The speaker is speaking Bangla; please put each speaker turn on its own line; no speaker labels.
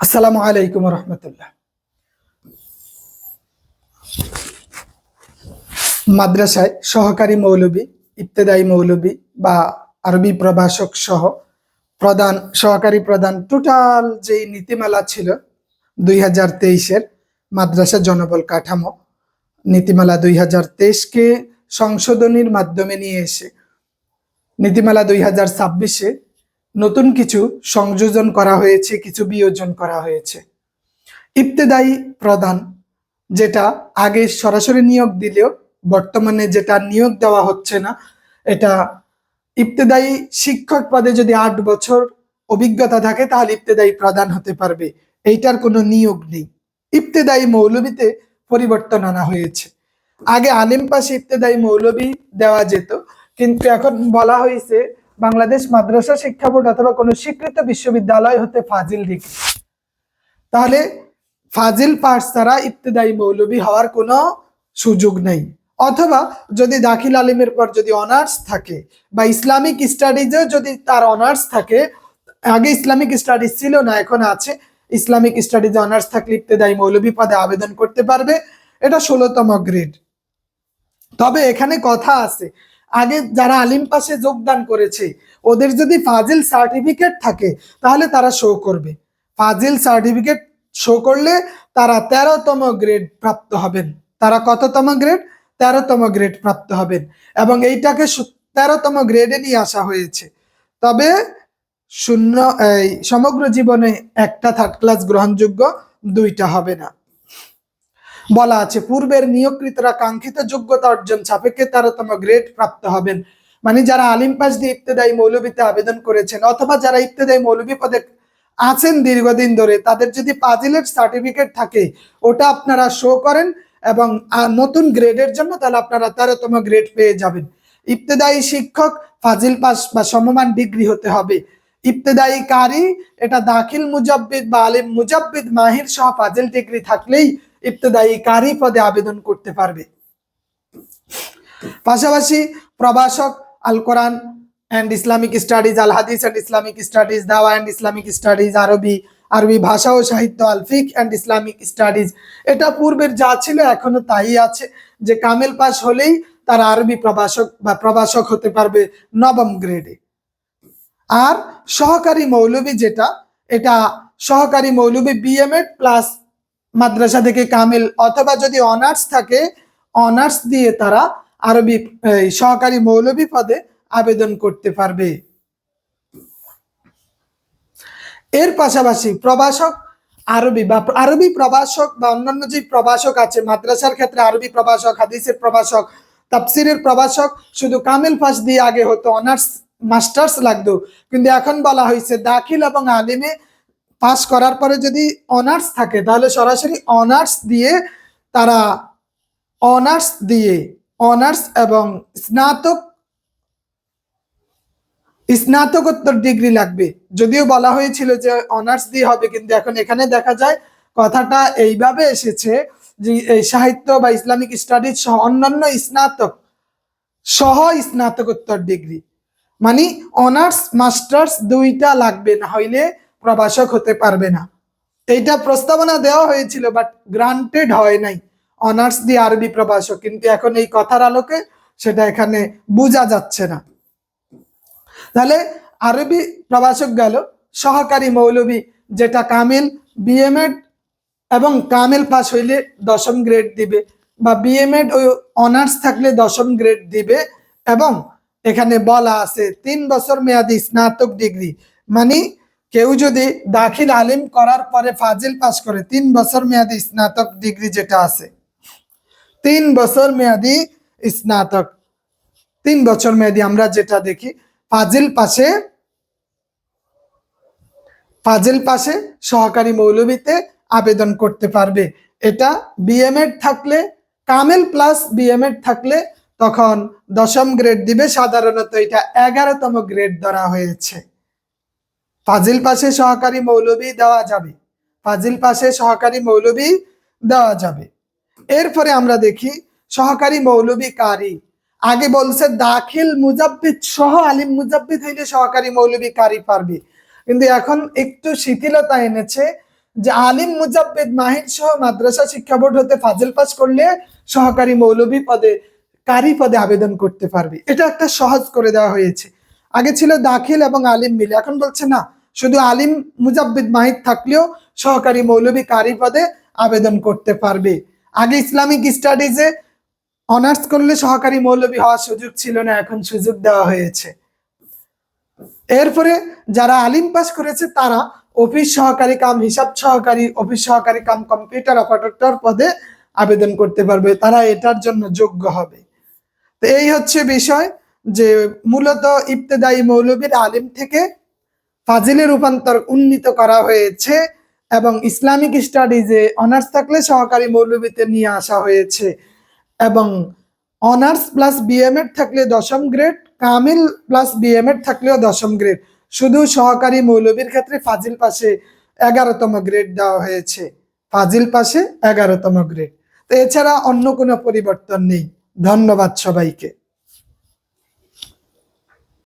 আসসালামু আলাইকুম রহমতুল্লাহ। মাদ্রাসায় সহকারী মৌলবী, ইবতেদায়ী মৌলবী বা আরবি প্রভাষক সহ প্রধান, সহকারী প্রধান টোটাল যে নীতিমালা ছিল দুই হাজার তেইশের মাদ্রাসা জনবল কাঠামো, নীতিমালা দুই হাজার তেইশকে সংশোধনীর মাধ্যমে নিয়ে এসে, নীতিমালা দুই হাজার ছাব্বিশে নতুন কিছু সংযোজন করা হয়েছে, কিছু বিয়োজন করা হয়েছে। ইবতেদায়ী প্রধান, যেটা আগে সরাসরি নিয়োগ দিলেও বর্তমানে যেটা নিয়োগ দেওয়া হচ্ছে না, এটা ইবতেদায়ী শিক্ষক পদে যদি আট বছর অভিজ্ঞতা থাকে, তাহলে ইবতেদায়ী প্রধান হতে পারবে। এইটার কোনো নিয়োগ নেই। ইবতেদায়ী মৌলবীতে পরিবর্তন আনা হয়েছে। আগে আলিম পাশে ইবতেদায়ী মৌলবী দেওয়া যেত, কিন্তু এখন বলা হয়েছে বাংলাদেশ মাদ্রাসা শিক্ষা বোর্ড অথবা কোনো স্বীকৃত বিশ্ববিদ্যালয় হতে ফাজিল ডিগ্রি। তাহলে ফাজিল পাস ছাড়া ইবতেদায়ী মৌলবী হওয়ার কোনো সুযোগ নেই। অথবা যদি দাখিল আলিমের পর যদি অনার্স থাকে বা ইসলামিক স্টাডিজেও যদি তার অনার্স থাকে, আগে ইসলামিক স্টাডিজ ছিল না, এখন আছে। ইসলামিক স্টাডিজে অনার্স থাকলে ইবতেদায়ী মৌলবী পদে আবেদন করতে পারবে। এটা ষোলোতম গ্রেড। তবে এখানে কথা আছে আগে যারা আলিম পাশে যোগদান করেছে, ওদের যদি ফাজিল সার্টিফিকেট থাকে, তাহলে তারা শো করবে। ফাজিল সার্টিফিকেট শো করলে তারা তেরোতম গ্রেড প্রাপ্ত হবেন। তারা কততম গ্রেড তেরোতম গ্রেড প্রাপ্ত হবেন। এবং এইটাকে তেরোতম গ্রেডে নিয়ে আসা হয়েছে। তবে শূন্য সমগ্র জীবনে একটা থার্ড ক্লাস গ্রহণযোগ্য দুইটা হবে না। বলা আছে, পূর্বের নিয়োগকৃতরা কাঙ্ক্ষিত যোগ্যতা অর্জন সাপেক্ষে তেরোতম গ্রেড প্রাপ্ত হবেন। মানে যারা আলিম পাস দিয়ে ইবতেদায়ী মৌলবীতে আবেদন করেছেন অথবা যারা ইবতেদায়ী মৌলবী পদে আছেন দীর্ঘদিন ধরে, তাদের যদি পাজিলের সার্টিফিকেট থাকে, ওটা আপনারা শো করেন এবং নতুন গ্রেডের জন্য তাহলে আপনারা তেরোতম গ্রেড পেয়ে যাবেন। ইবতেদায়ী শিক্ষক ফাজিল পাস বা সমমান ডিগ্রি হতে হবে। ইবতেদায়ী কারি এটা দাখিল মুজাব্বিদ বা আলিম মুজাব্বিদ মাহির সহ ফাজিল ডিগ্রি থাকলেই ইবতেদায়ী কারি পদে আবেদন করতে পারবে। পাশাপাশি প্রভাষক Al Quran and Islamic studies Al Hadith and Islamic studies Dawah and Islamic studies Arabi Arabi ভাষা ও সাহিত্য আলফিক অ্যান্ড ইসলামিক স্টাডিজ এটা পূর্বের যা ছিল এখনও তাই আছে যে কামেল পাস হলেই তারা আরবি প্রভাষক বা প্রভাষক হতে পারবে নবম গ্রেডে আর সহকারী মৌলবী যেটা, এটা সহকারী মৌলবী বিএমএড প্লাস মাদ্রাসা থেকে কামিল, অথবা যদি অনার্স থাকে, অনার্স দিয়ে তারা আরবি সহকারী মৌলবী পদে আবেদন করতে পারবে। এর পাশাপাশি প্রভাষক আরবি বা আরবি প্রভাষক বা অন্যান্য যে প্রভাষক আছে, মাদ্রাসার ক্ষেত্রে আরবি প্রভাষক, হাদিসের প্রভাষক, তাফসিরের প্রভাষক, শুধু কামিল পাস দিয়ে আগে হতো, অনার্স, মাস্টার্স লাগতো। কিন্তু এখন বলা হয়েছে, দাখিল এবং আলিমে পাস করার পরে যদি অনার্স থাকে, তাহলে সরাসরি অনার্স দিয়ে তারা অনার্স দিয়ে অনার্স এবং স্নাতক, স্নাতকোত্তর ডিগ্রি লাগবে। যদিও বলা হয়েছিল যে অনার্স দিয়ে হবে, কিন্তু এখন এখানে দেখা যায় কথাটা এইভাবে এসেছে যে এই সাহিত্য বা ইসলামিক স্টাডিজ সহ অন্যান্য স্নাতক সহ স্নাতকোত্তর ডিগ্রি মানে অনার্স মাস্টার্স দুইটা লাগবে, না হইলে প্রভাষক হতে পারবে না। এইটা প্রস্তাবনা দেওয়া হয়েছিল বাট গ্রান্টেড হয় নাই। অনার্স দিয়ে আরবি প্রভাষক, কিন্তু এখন এই কথার আলোকে সেটা এখানে বোঝা যাচ্ছে না। তাহলে আরবি প্রভাষক গেল, সহকারী মৌলবি যেটা কামিল বিএমএড এবং কামিল পাস হইলে দশম গ্রেড দিবে বা বিএমএড ও অনার্স থাকলে দশম গ্রেড দিবে এবং এখানে বলা আছে, তিন বছর মেয়াদি স্নাতক ডিগ্রি মানে কেউ যদি দাখিল আলিম করার পরে ফাজিল পাস করে, তিন বছর মেয়াদি স্নাতক ডিগ্রি যেটা আছে, তিন বছর মেয়াদি স্নাতক, তিন বছর মেয়াদি আমরা যেটা দেখি, ফাজিল পাশে ফাজিল পাশে সহকারী মৌলবীতে আবেদন করতে পারবে। এটা বিএমএড থাকলে, কামেল প্লাস বিএমএড থাকলে তখন দশম গ্রেড দিবে। সাধারণত এটা এগারোতম গ্রেড ধরা হয়েছে। ফাজিল পাশে সহকারী মৌলবি দেওয়া যাবে। ফাজিল পাশে সহকারী মৌলবি দেওয়া যাবে। এরপরে আমরা দেখি সহকারী মৌলবি কারি। আগে বলছে দাখিল মুজাব্বিদ সহ আলিম মুজাব্বিদ হইলে সহকারী মৌলবি কারি পারবে। কিন্তু এখন একটু শিথিলতা এনেছে যে আলিম মুজাব্বিদ মাহির সহ মাদ্রাসা শিক্ষা বোর্ড হতে ফাজিল পাস করলে সহকারী মৌলবি পদে, কারি পদে আবেদন করতে পারবে। এটা একটা সহজ করে দেওয়া হয়েছে। আগে ছিল দাখিল এবং আলিম মিলে। এখন বলছে, না, শুধু আলিম মুজাব্বিদ মাহিদ থাকলেও সহকারী মৌলভী কারি পদে আবেদন করতে পারবে। আগে ইসলামিক স্টাডিজে অনার্স করলে সহকারী মৌলভী হওয়ার সুযোগ ছিল না, এখন সুযোগ দেওয়া হয়েছে। এরপরে যারা আলিম পাস করেছে, তারা অফিস সহকারী কাম, হিসাব সহকারী, অফিস সহকারী কাম কম্পিউটার অপারেটর পদে আবেদন করতে পারবে। তারা এটার জন্য যোগ্য হবে। তো এই হচ্ছে বিষয়। যে মূলত ইবতেদায়ী মৌলবীর আলিম থেকে ফাজিলে রূপান্তর উন্নীত করা হয়েছে এবং ইসলামিক স্টাডিজে অনার্স থাকলে সহকারী মৌলবীতে নিয়ে আসা হয়েছে এবং অনার্স প্লাস বিএমএড থাকলে দশম গ্রেড, কামিল প্লাস বিএমএড থাকলেও দশম গ্রেড। শুধু সহকারী মৌলবীর ক্ষেত্রে ফাজিল পাশে এগারোতম গ্রেড দেওয়া হয়েছে। ফাজিল পাশে এগারোতম গ্রেড। তো এছাড়া অন্য কোনো পরিবর্তন নেই। ধন্যবাদ সবাইকে।